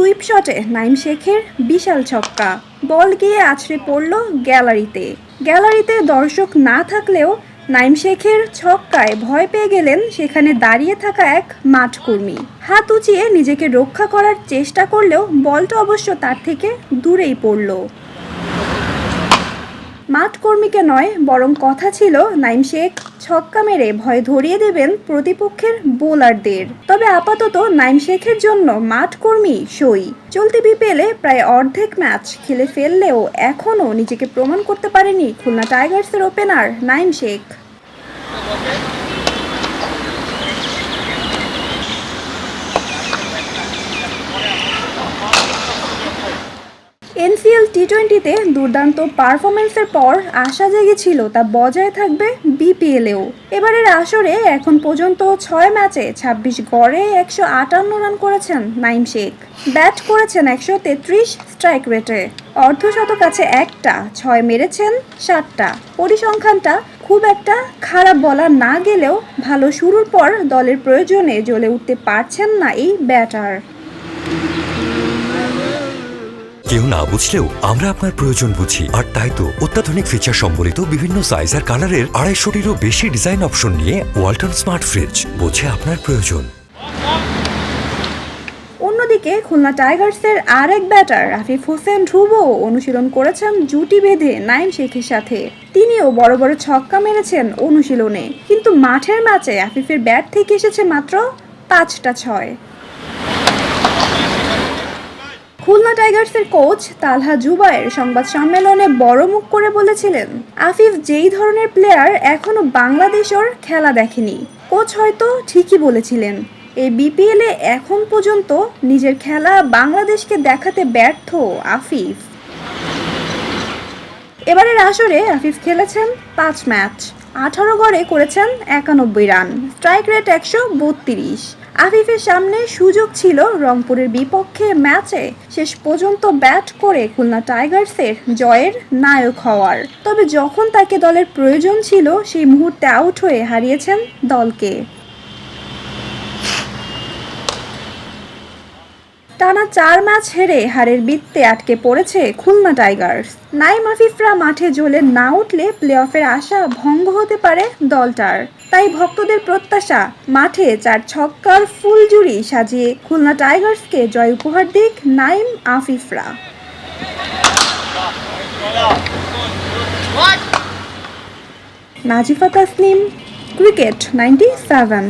Sweep শটে নাইম শেখের বিশাল ছক্কা। বল গিয়ে আছড়ে পড়ল গ্যালারিতে। গ্যালারিতে দর্শক না থাকলেও নাইম শেখের ছক্কায় ভয় পেয়ে গেলেন সেখানে দাঁড়িয়ে থাকা এক মাঠ কর্মী। হাত উঁচিয়ে নিজেকে রক্ষা করার চেষ্টা করলেও বলটা অবশ্য তার থেকে দূরেই পড়ল। মাঠ কর্মীকে নয়, বরং কথা ছিল নাইম শেখ, ছক্কা মেরে ভয় ধরিয়ে দেবেন প্রতিপক্ষের বোলারদের। তবে আপাতত নাইম শেখের জন্য মাঠ কর্মী সই। চলতি বিপিএলে প্রায় অর্ধেক ম্যাচ খেলে ফেললেও এখনও নিজেকে প্রমাণ করতে পারেনি Khulna টাইগার্সের opener Naim Sheikh. NCL T টোয়েন্টিতে দুর্দান্ত পারফরমেন্সের পর আশা জেগেছিল তা বজায় থাকবে বিপিএলেও। এবারের আসরে এখন পর্যন্ত ছয় ম্যাচে ছাব্বিশ গড়ে একশো আটান্ন রান করেছেন নাইম শেখ। ব্যাট করেছেন একশো তেত্রিশ স্ট্রাইক রেটে। অর্ধশতক আছে একটা, ছয় মেরেছেন সাতটা। পরিসংখ্যানটা খুব একটা খারাপ বলা না গেলেও ভালো শুরুর পর দলের প্রয়োজনে জ্বলে উঠতে পারছেন না এই ব্যাটার। কেউ না বুঝলেও আমরা আপনার প্রয়োজন বুঝি। আর তাই তো অত্যাধুনিক ফিচার সম্বলিত বিভিন্ন সাইজ আর কালারের আড়াইশোটিরও বেশি ডিজাইন অপশন নিয়ে ওয়ালটন স্মার্ট ফ্রিজ বোঝে আপনার প্রয়োজন। অন্যদিকে খুলনা টাইগার্সের আরেক ব্যাটার আফিফ হোসেন ধ্রুব অনুশীলন করেছেন জুটি বেঁধে নাইম শেখের সাথে। তিনিও বড় বড় ছক্কা মেরেছেন অনুশীলনে। কিন্তু মাঠের ম্যাচে আফিফের ব্যাট থেকে এসেছে মাত্র পাঁচটা ছয়। খুলনা টাইগার্সের কোচ তালহা জুবায়ের সংবাদ সম্মেলনে বড় মুখ করে বলেছিলেন, আফিফ যেই ধরনের প্লেয়ার এখনও বাংলাদেশের খেলা দেখেনি। কোচ হয়তো ঠিকই বলেছিলেন, এই বিপিএলে এখন পর্যন্ত নিজের খেলা বাংলাদেশকে দেখাতে ব্যর্থ আফিফ। এবারের আসরে আফিফ খেলেছেন পাঁচ ম্যাচ, আঠারো গড়ে করেছেন একানব্বই রান, স্ট্রাইক রেট একশো বত্রিশ। আফিফের সামনে সুযোগ ছিল রংপুরের বিপক্ষে ম্যাচে শেষ পর্যন্ত ব্যাট করে খুলনা টাইগার্সের জয়ের নায়ক হওয়ার। তবে যখন তাকে দলের প্রয়োজন ছিল, সেই মুহূর্তে আউট হয়ে হারিয়েছেন দলকে। টানা চার ম্যাচ হেরে হারের বৃত্তে আটকে পড়েছে খুলনা টাইগার্স। নাইম আফিফরা মাঠে জ্বলে না উঠলে প্লে অফের আশা ভঙ্গ হতে পারে দলটার। তাই ভক্তদের প্রত্যাশা, মাঠে চার ছক্কার ফুলজুড়ি সাজিয়ে খুলনা টাইগার্সকে জয় উপহার দিক Naim আফিফরা। Nazifa Tasnim, cricket ninety seven.